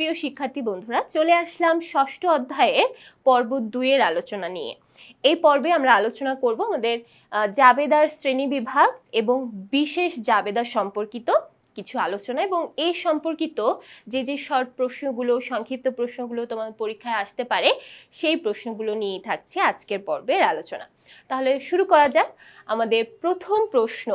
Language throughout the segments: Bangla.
প্রিয় শিক্ষার্থী বন্ধুরা, চলে আসলাম ষষ্ঠ অধ্যায়ের পর্ব দুইয়ের আলোচনা নিয়ে। এই পর্বে আমরা আলোচনা করব আমাদের জাবেদার শ্রেণি বিভাগ এবং বিশেষ জাবেদা সম্পর্কিত কিছু আলোচনা এবং এই সম্পর্কিত যে যে শর্ট প্রশ্নগুলো, সংক্ষিপ্ত প্রশ্নগুলো তোমার পরীক্ষায় আসতে পারে, সেই প্রশ্নগুলো নিয়েই থাকছে আজকের পর্বের আলোচনা। তাহলে শুরু করা যাক। আমাদের প্রথম প্রশ্ন,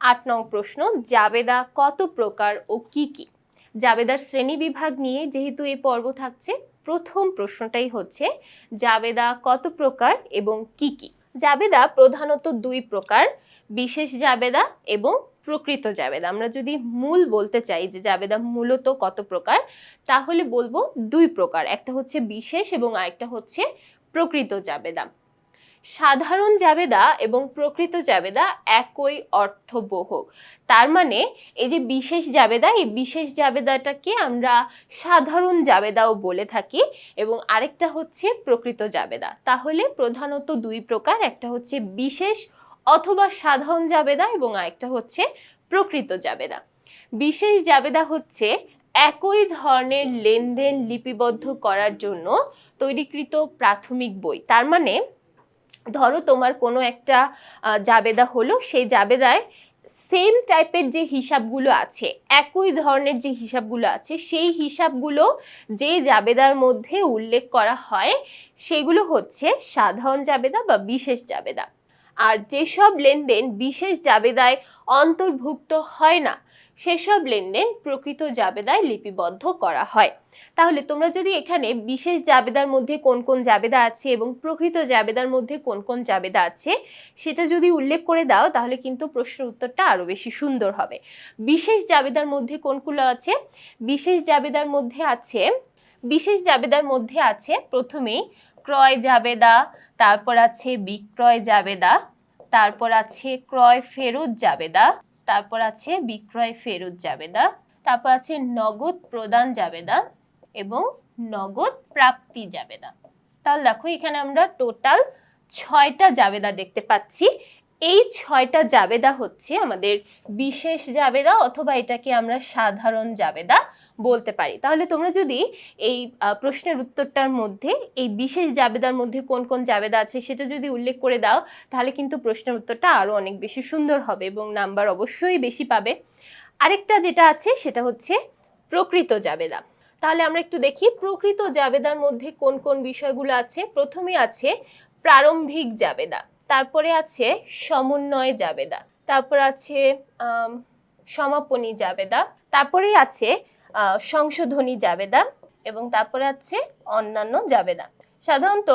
আট নং প্রশ্ন, জাবেদা কত প্রকার ও কি কি? জাবেদার শ্রেণি বিভাগ নিয়ে যেহেতু এই পর্ব থাকছে, প্রথম প্রশ্নটাই হচ্ছে, জাবেদা কত প্রকার এবং কি কি? জাবেদা প্রধানত দুই প্রকার, বিশেষ জাবেদা এবং প্রকৃত জাবেদা। আমরা যদি মূল বলতে চাই যে জাবেদা মূলত কত প্রকার, তাহলে বলব দুই প্রকার। একটা হচ্ছে বিশেষ এবং আরেকটা হচ্ছে প্রকৃত জাবেদা। সাধারণ জাবেদা এবং প্রকৃত জাবেদা একই অর্থবহ। তার মানে এই যে বিশেষ জাবেদা, এই বিশেষ জাবেদাটাকে আমরা সাধারণ জাবেদাও বলে থাকি এবং আরেকটা হচ্ছে প্রকৃত জাবেদা। তাহলে প্রধানত দুই প্রকার, একটা হচ্ছে বিশেষ অথবা সাধারণ জাবেদা এবং আরেকটা হচ্ছে প্রকৃত জাবেদা। বিশেষ জাবেদা হচ্ছে একই ধরনের লেনদেন লিপিবদ্ধ করার জন্য তৈরিকৃত প্রাথমিক বই। তার মানে ধরো তোমার কোনো একটা জাবেদা হলো, সেই জাবেদায় সেম টাইপের যে হিসাবগুলো আছে, একই ধরনের যে হিসাবগুলো আছে, সেই হিসাবগুলো যে জাবেদার মধ্যে উল্লেখ করা হয়, সেগুলো হচ্ছে সাধারণ জাবেদা বা বিশেষ জাবেদা। আর যেসব লেনদেন বিশেষ জাবেদায় অন্তর্ভুক্ত হয় না সেসব লেনদেন প্রকৃত জাবেদায় লিপিবদ্ধ করা হয়। তাহলে তোমরা যদি এখানে বিশেষ জাবেদার মধ্যে কোন কোন জাবেদা আছে এবং প্রকৃত জাবেদার মধ্যে কোন কোন জাবেদা আছে সেটা যদি উল্লেখ করে দাও তাহলে কিন্তু প্রশ্নের উত্তরটা আরও বেশি সুন্দর হবে। বিশেষ জাবেদার মধ্যে কোনগুলো আছে? বিশেষ জাবেদার মধ্যে আছে, বিশেষ জাবেদার মধ্যে আছে প্রথমেই ক্রয় জাবেদা, তারপর আছে বিক্রয় জাবেদা, তারপর আছে ক্রয় ফেরত জাবেদা তারপর আছে বিক্রয় ফেরত জাবেদা তারপর আছে নগদ প্রদান জাবেদা এবং নগদ প্রাপ্তি জাবেদা তাহলে দেখো এখানে আমরা টোটাল ছয়টা জাবেদা দেখতে পাচ্ছি। এই ছয়টা জাবেদা হচ্ছে আমাদের বিশেষ জাবেদা অথবা এটাকে আমরা সাধারণ জাবেদা বলতে পারি। তাহলে তোমরা যদি এই প্রশ্নের উত্তরটার মধ্যে, এই বিশেষ জাবেদার মধ্যে কোন কোন জাবেদা আছে সেটা যদি উল্লেখ করে দাও, তাহলে কিন্তু প্রশ্নের উত্তরটা আরও অনেক বেশি সুন্দর হবে এবং নাম্বার অবশ্যই বেশি পাবে। আরেকটা যেটা আছে সেটা হচ্ছে প্রকৃত জাবেদা। তাহলে আমরা একটু দেখি, প্রকৃত জাবেদার মধ্যে কোন কোন বিষয়গুলো আছে? প্রথমে আছে প্রারম্ভিক জাবেদা। তারপরে আছে সমন্বয় জাবেদা, তারপর আছে সমাপনী জাবেদা, তারপরেই আছে সংশোধনী জাবেদা এবং তারপরে আছে অন্যান্য জাবেদা। সাধারণত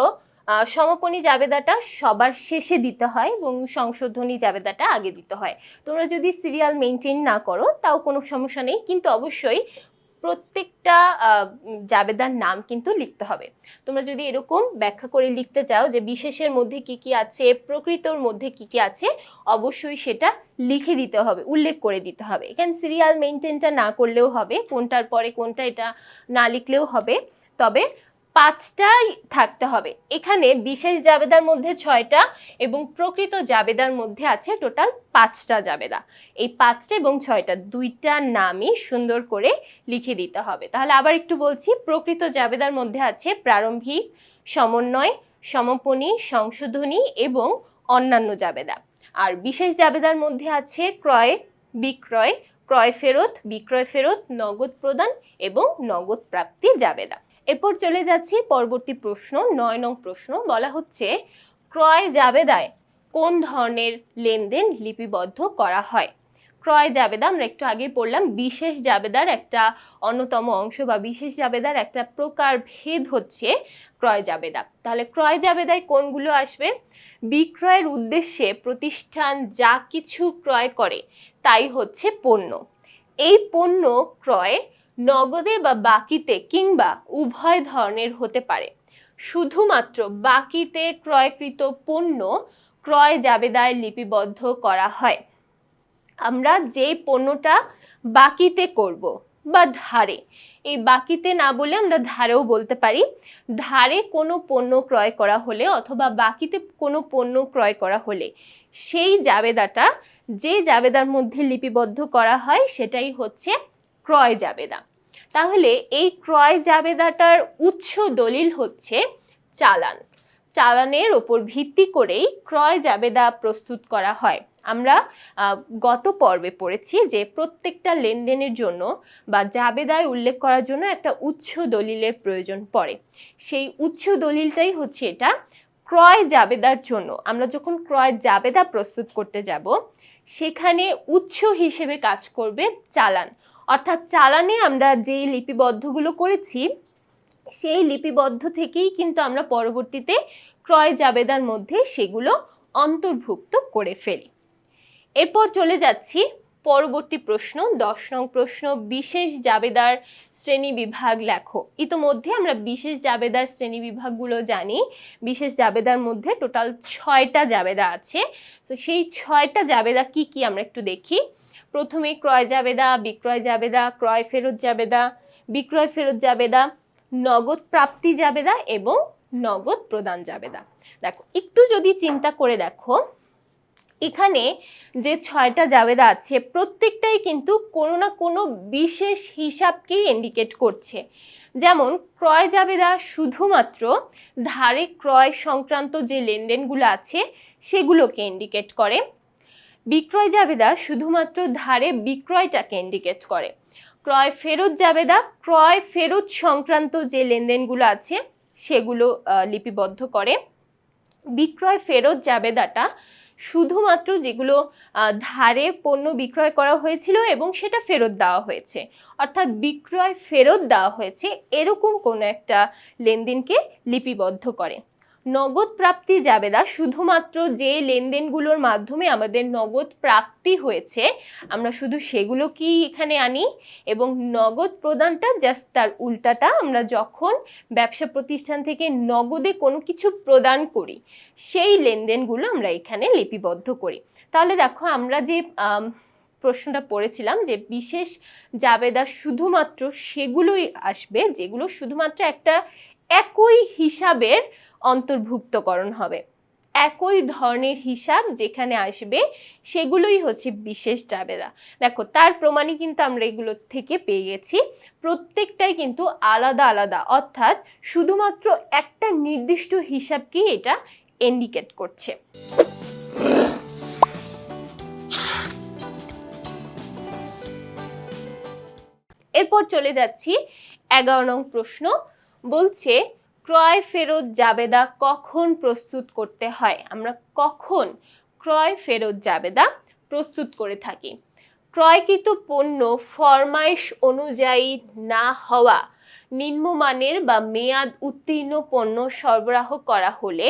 সমাপনী জাবেদাটা সবার শেষে দিতে হয় এবং সংশোধনী জাবেদাটা আগে দিতে হয়। তোমরা যদি সিরিয়াল মেনটেন না করো, তাও কোনো সমস্যা নেই, কিন্তু অবশ্যই প্রত্যেকটা জাবেদার নাম কিন্তু লিখতে হবে। তোমরা যদি এরকম ব্যাখ্যা করে লিখতে চাও যে বিশেষের মধ্যে কি কি আছে, প্রকৃতর মধ্যে কি কি আছে, অবশ্যই সেটা লিখে দিতে হবে, উল্লেখ করে দিতে হবে। এখানে সিরিয়াল মেনটেনটা না করলেও হবে, কোনটার পরে কোনটা এটা না লিখলেও হবে। তবে পাঁচটাই থাকতে হবে। এখানে বিশেষ জাবেদার মধ্যে ছয়টা এবং প্রকৃত জাবেদার মধ্যে আছে টোটাল পাঁচটা জাবেদা। এই পাঁচটা এবং ছয়টা দুইটা নামই সুন্দর করে লিখে দিতে হবে। তাহলে আবার একটু বলছি, প্রকৃত জাবেদার মধ্যে আছে প্রারম্ভিক, সমন্বয় সমাপনী সংশোধনী এবং অন্যান্য জাবেদা। আর বিশেষ জাবেদার মধ্যে আছে ক্রয়, বিক্রয়, ক্রয় ফেরত, বিক্রয় ফেরত, নগদ প্রদান এবং নগদ প্রাপ্তি জাবেদা। এরপর চলে যাচ্ছি পরবর্তী প্রশ্ন, নয় নং প্রশ্ন। বলা হচ্ছে, ক্রয় জাবেদায় কোন ধরনের লেনদেন লিপিবদ্ধ করা হয়? ক্রয় জাবেদা, আমরা একটু আগে পড়লাম, বিশেষ জাবেদার একটা অন্যতম অংশ বা বিশেষ জাবেদার একটা প্রকার ভেদ হচ্ছে ক্রয় জাবেদা। তাহলে ক্রয় জাবেদায় কোনগুলো আসবে? বিক্রয়ের উদ্দেশ্যে প্রতিষ্ঠান যা কিছু ক্রয় করে, তাই হচ্ছে পণ্য। এই পণ্য ক্রয় নগদে বা বাকিতে কিংবা উভয় ধরনের হতে পারে। শুধুমাত্র বাকিতে ক্রয়কৃত পণ্য ক্রয় জাবেদায় লিপিবদ্ধ করা হয়। আমরা যে পণ্যটা বাকিতে করব বা ধারে, এই বাকিতে না বলে আমরা ধারেও বলতে পারি। ধারে কোনো পণ্য ক্রয় করা হলে অথবা বাকিতে কোনো পণ্য ক্রয় করা হলে সেই জাবেদাটা যে জাবেদার মধ্যে লিপিবদ্ধ করা হয় সেটাই হচ্ছে ক্রয় জাবেদা তাহলে এই ক্রয় জাবেদাটার উৎস দলিল হচ্ছে চালান। চালানের ওপর ভিত্তি করেই ক্রয় জাবেদা প্রস্তুত করা হয়। আমরা গত পর্বে পড়েছি যে প্রত্যেকটা লেনদেনের জন্য বা জাবেদায় উল্লেখ করার জন্য একটা উৎস দলিলের প্রয়োজন পড়ে। সেই উৎস দলিলটাই হচ্ছে এটা, ক্রয় জাবেদার জন্য। আমরা যখন ক্রয় জাবেদা প্রস্তুত করতে যাব, সেখানে উৎস হিসেবে কাজ করবে চালান। অর্থাৎ চালানে আমরা যেই লিপিবদ্ধগুলো করেছি, সেই লিপিবদ্ধ থেকেই কিন্তু আমরা পরবর্তীতে ক্রয় জাবেদার মধ্যে সেগুলো অন্তর্ভুক্ত করে ফেলি। এরপর চলে যাচ্ছি পরবর্তী প্রশ্ন, দশ নং প্রশ্ন, বিশেষ জাবেদার শ্রেণি বিভাগ লেখো। ইতোমধ্যে আমরা বিশেষ জাবেদার শ্রেণি বিভাগগুলো জানি। বিশেষ জাবেদার মধ্যে টোটাল ছয়টা জাবেদা আছে। তো সেই ছয়টা জাবেদা কি কি আমরা একটু দেখি। প্রথমে ক্রয় জাবেদা, বিক্রয় জাবেদা, ক্রয় ফেরত জাবেদা, বিক্রয় ফেরত জাবেদা, নগদ প্রাপ্তি জাবেদা এবং নগদ প্রদান জাবেদা। দেখো, একটু যদি চিন্তা করে দেখো, এখানে যে ছয়টা জাবেদা আছে, প্রত্যেকটাই কিন্তু কোনো না কোনো বিশেষ হিসাবকেই ইন্ডিকেট করছে। যেমন, ক্রয় জাবেদা শুধুমাত্র ধারে ক্রয় সংক্রান্ত যে লেনদেনগুলো আছে, সেগুলোকে ইন্ডিকেট করে। বিক্রয় জাবেদা শুধুমাত্র ধারে বিক্রয়টাকে ইন্ডিকেট করে। ক্রয় ফেরত জাবেদা, ক্রয় ফেরত সংক্রান্ত যে লেনদেনগুলো আছে, সেগুলো লিপিবদ্ধ করে। বিক্রয় ফেরত জাবেদাটা শুধুমাত্র যেগুলো ধারে পণ্য বিক্রয় করা হয়েছিল এবং সেটা ফেরত দেওয়া হয়েছে। অর্থাৎ বিক্রয় ফেরত দেওয়া হয়েছে, এরকম কোনো একটা লেনদেনকে লিপিবদ্ধ করে। নগদ প্রাপ্তি জাবেদা শুধুমাত্র যে লেনদেনগুলোর মাধ্যমে আমাদের নগদ প্রাপ্তি হয়েছে, আমরা শুধু সেগুলোকেই এখানে আনি এবং নগদ প্রদানটা জাস্ট তার উল্টাটা আমরা যখন ব্যবসা প্রতিষ্ঠান থেকে নগদে কোনো কিছু প্রদান করি, সেই লেনদেনগুলো আমরা এখানে লিপিবদ্ধ করি। তাহলে দেখো আমরা যে প্রশ্নটা পড়েছিলাম যে বিশেষ জাবেদা শুধুমাত্র সেগুলোই আসবে, যেগুলো শুধুমাত্র একটা একই হিসাবের অন্তর্ভুক্তকরণ হবে। একই ধরনের হিসাব যেখানে আসবে, সেগুলোই হচ্ছে বিশেষ জাবেদা দেখো, তার প্রমাণই কিন্তু আমরা এগুলো থেকে পেয়ে গেছি। প্রত্যেকটাই কিন্তু আলাদা আলাদা, অর্থাৎ শুধুমাত্র একটা নির্দিষ্ট হিসাবকেই এটা ইন্ডিকেট করছে। এরপর চলে যাচ্ছি এগারো নং প্রশ্ন। বলছে ক্রয় ফেরত জাবেদা কখন প্রস্তুত করতে হয়? আমরা কখন ক্রয় ফেরত জাবেদা প্রস্তুত করে থাকি? ক্রয়কৃত পণ্য ফরমাইশ অনুযায়ী না হওয়া নিম্নমানের বা মেয়াদ উত্তীর্ণ পণ্য সরবরাহ করা হলে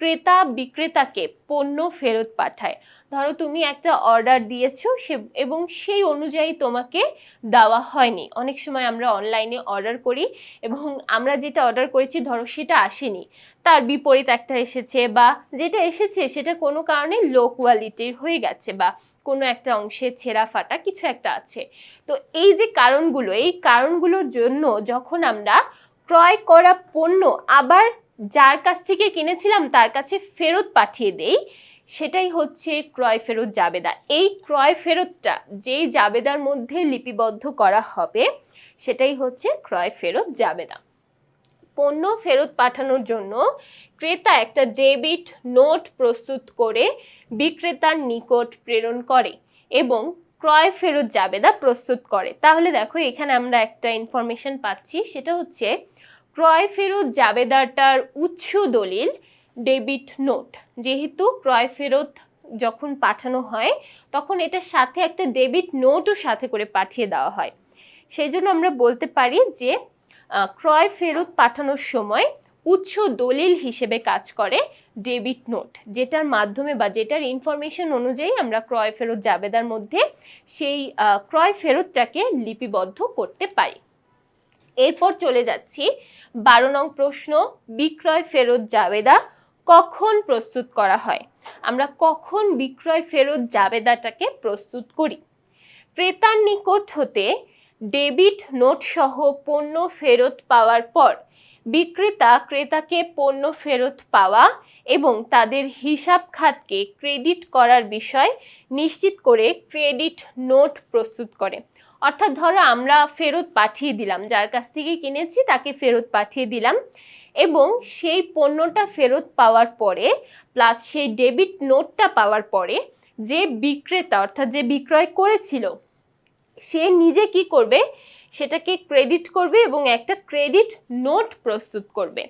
ক্রেতা বিক্রেতাকে পণ্য ফেরত পাঠায়। ধরো তুমি একটা অর্ডার দিয়েছ সে, এবং সেই অনুযায়ী তোমাকে দেওয়া হয়নি। অনেক সময় আমরা অনলাইনে অর্ডার করি এবং আমরা যেটা অর্ডার করেছি ধরো সেটা আসেনি। তার বিপরীত একটা এসেছে বা যেটা এসেছে সেটা কোনো কারণে লো কোয়ালিটির হয়ে গেছে বা কোনো একটা অংশে ছেঁড়া ফাটা কিছু একটা আছে। তো এই যে কারণগুলো, এই কারণগুলোর জন্য যখন আমরা ক্রয় করা পণ্য আবার যার কাছ থেকে কিনেছিলাম তার কাছে ফেরত পাঠিয়ে দেই, সেটাই হচ্ছে ক্রয় ফেরত জাবেদা। এই ক্রয় ফেরতটা যেই জাবেদার মধ্যে লিপিবদ্ধ করা হবে, সেটাই হচ্ছে ক্রয় ফেরত জাবেদা। পণ্য ফেরত পাঠানোর জন্য ক্রেতা একটা ডেবিট নোট প্রস্তুত করে বিক্রেতার নিকট প্রেরণ করে এবং ক্রয় ফেরত জাবেদা প্রস্তুত করে। তাহলে দেখো, এখানে আমরা একটা ইনফরমেশন পাচ্ছি, সেটা হচ্ছে ক্রয় ফেরত জাবেদাটার উৎস দলিল ডেবিট নোট। যেহেতু ক্রয় ফেরত যখন পাঠানো হয়, তখন এটার সাথে একটা ডেবিট নোটও সাথে করে পাঠিয়ে দেওয়া হয়। সেই জন্য আমরা বলতে পারি যে ক্রয় ফেরত পাঠানোর সময় উৎস দলিল হিসেবে কাজ করে ডেবিট নোট, যেটার মাধ্যমে বা যেটার ইনফরমেশন অনুযায়ী আমরা ক্রয় ফেরত জাবেদার মধ্যে সেই ক্রয় ফেরতটাকে লিপিবদ্ধ করতে পারি। এরপর চলে যাচ্ছি বারো নং প্রশ্ন, বিক্রয় ফেরত জাবেদা কখন প্রস্তুত করা হয়? আমরা কখন বিক্রয় ফেরত জাবেদাটাকে প্রস্তুত করি? ক্রেতার নিকট হতে ডেবিট নোট সহ পণ্য ফেরত পাওয়ার পর বিক্রেতা ক্রেতাকে পণ্য ফেরত পাওয়া এবং তাদের হিসাব খাতকে ক্রেডিট করার বিষয় নিশ্চিত করে ক্রেডিট নোট প্রস্তুত করে। অর্থাৎ ধরো আমরা ফেরত পাঠিয়ে দিলাম, যার কাছ থেকে কিনেছি তাকে ফেরত পাঠিয়ে দিলাম এবং সেই পণ্যটা ফেরত পাওয়ার পরে প্লাস সেই ডেবিট নোটটা পাওয়ার পরে যে বিক্রেতা অর্থাৎ যে বিক্রয় করেছিল সে নিজে কি করবে? সেটাকে ক্রেডিট করবে এবং একটা ক্রেডিট নোট প্রস্তুত করবে।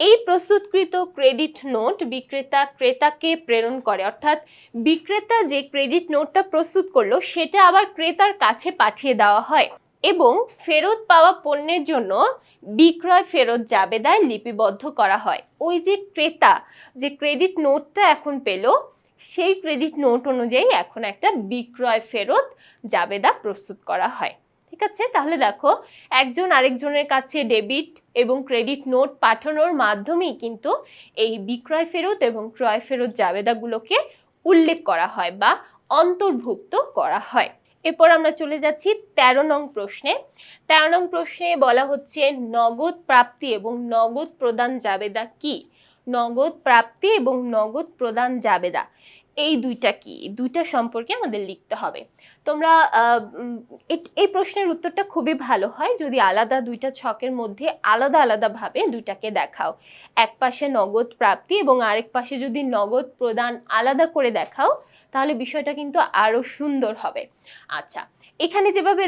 এই প্রস্তুতকৃত ক্রেডিট নোট বিক্রেতা ক্রেতাকে প্রেরণ করে। অর্থাৎ বিক্রেতা যে ক্রেডিট নোটটা প্রস্তুত করল, সেটা আবার ক্রেতার কাছে পাঠিয়ে দেওয়া হয় এবং ফেরত পাওয়া পণ্যের জন্য বিক্রয় ফেরত জাবেদায় লিপিবদ্ধ করা হয়। ওই যে ক্রেতা যে ক্রেডিট নোটটা এখন পেল সেই ক্রেডিট নোট অনুযায়ী এখন একটা বিক্রয় ফেরত জাবেদা প্রস্তুত করা হয়। ঠিক আছে? তাহলে দেখো, একজন আরেকজনের কাছে ডেবিট এবং ক্রেডিট নোট পাঠানোর মাধ্যমেই কিন্তু এই বিক্রয় ফেরত এবং ক্রয় ফেরত জাবেদাগুলোকে উল্লেখ করা হয় বা অন্তর্ভুক্ত করা হয়। এরপর আমরা চলে যাচ্ছি তেরো নং প্রশ্নে। তেরো নং প্রশ্নে বলা হচ্ছে, নগদ প্রাপ্তি এবং নগদ প্রদান জাবেদা কি? নগদ প্রাপ্তি এবং নগদ প্রদান জাবেদা এই দুইটা কি? দুইটা সম্পর্কে আমাদের লিখতে হবে। তোমরা এই প্রশ্নের উত্তরটা খুবই ভালো হয়। যদি আলাদা দুইটা ছকের মধ্যে আলাদা আলাদাভাবে দুইটাকে দেখাও। এক পাশে নগদ প্রাপ্তি এবং আরেক পাশে যদি নগদ প্রদান আলাদা করে দেখাও তাহলে বিষয়টা কিন্তু আরও সুন্দর হবে। আচ্ছা এখানে যেভাবে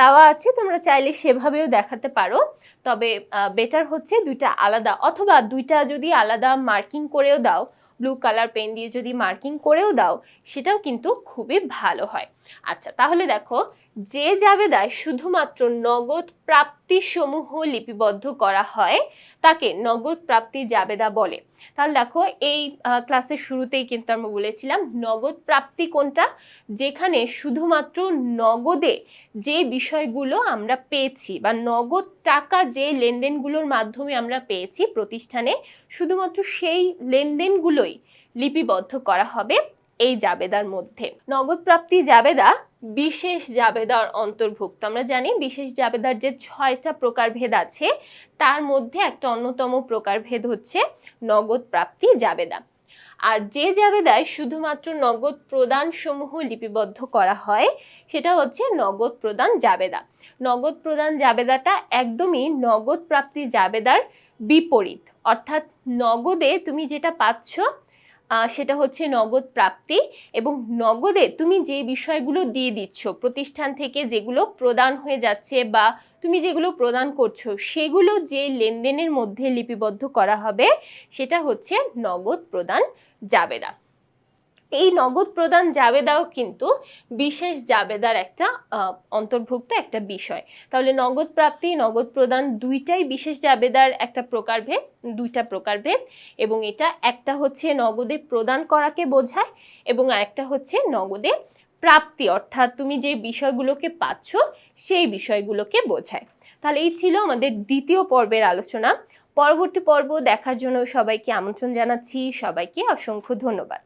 দেওয়া- আছে, তোমরা চাইলে সেভাবেও দেখাতে পারো। তবে বেটার হচ্ছে দুইটা আলাদা, অথবা দুইটা যদি আলাদা মার্কিং করেও দাও ব্লু কালার পেন দিয়ে যদি মার্কিং করেও দাও, সেটাও কিন্তু খুবই ভালো হয়। আচ্ছা তাহলে দেখো যে জাবেদায় শুধুমাত্র নগদ প্রাপ্তি সমূহ লিপিবদ্ধ করা হয়, তাকে নগদ প্রাপ্তি জাবেদা বলে। তাহলে দেখো, এই ক্লাসের শুরুতেই কিন্তু আমরা বলেছিলাম নগদ প্রাপ্তি কোনটা? যেখানে শুধুমাত্র নগদে যে বিষয়গুলো আমরা পেয়েছি বা নগদ টাকা যে লেনদেনগুলোর মাধ্যমে আমরা পেয়েছি প্রতিষ্ঠানে, শুধুমাত্র সেই লেনদেনগুলোই লিপিবদ্ধ করা হবে এই জাবেদার মধ্যে। নগদ প্রাপ্তি জাবেদা বিশেষ জাবেদার অন্তর্ভুক্ত। আমরা জানি বিশেষ জাবেদার যে ছয়টা প্রকারভেদ আছে, তার মধ্যে একটা অন্যতম প্রকারভেদ হচ্ছে নগদ প্রাপ্তি জাবেদা। আর যে জাবেদায় শুধুমাত্র নগদ প্রদান সমূহ লিপিবদ্ধ করা হয়, সেটা হচ্ছে নগদ প্রদান জাবেদা। নগদ প্রদান জাবেদাটা একদমই নগদ প্রাপ্তি জাবেদার বিপরীত। অর্থাৎ নগদে তুমি যেটা পাচ্ছ সেটা হচ্ছে নগদ প্রাপ্তি এবং নগদে তুমি যে বিষয়গুলো দিয়ে দিচ্ছ, প্রতিষ্ঠান থেকে যেগুলো প্রদান হয়ে যাচ্ছে বা তুমি যেগুলো প্রদান করছ, সেগুলো যে লেনদেনের মধ্যে লিপিবদ্ধ করা হবে, সেটা হচ্ছে নগদ প্রদান জাবেদা এই নগদ প্রদান জাবেদাও কিন্তু বিশেষ জাবেদার একটা অন্তর্ভুক্ত একটা বিষয়। তাহলে নগদ প্রাপ্তি, নগদ প্রদান দুইটাই বিশেষ জাবেদার একটা প্রকারভেদ, দুইটা প্রকারভেদ, এবং এটা একটা হচ্ছে নগদে প্রদান করাকে বোঝায়, এবং আরেকটা হচ্ছে নগদে প্রাপ্তি, অর্থাৎ তুমি যে বিষয়গুলোকে পাচ্ছ, সেই বিষয়গুলোকে বোঝায়। তাহলে এই ছিল আমাদের দ্বিতীয় পর্বের আলোচনা। পরবর্তী পর্ব দেখার জন্য সবাইকে আমন্ত্রণ জানাচ্ছি। সবাইকে অসংখ্য ধন্যবাদ।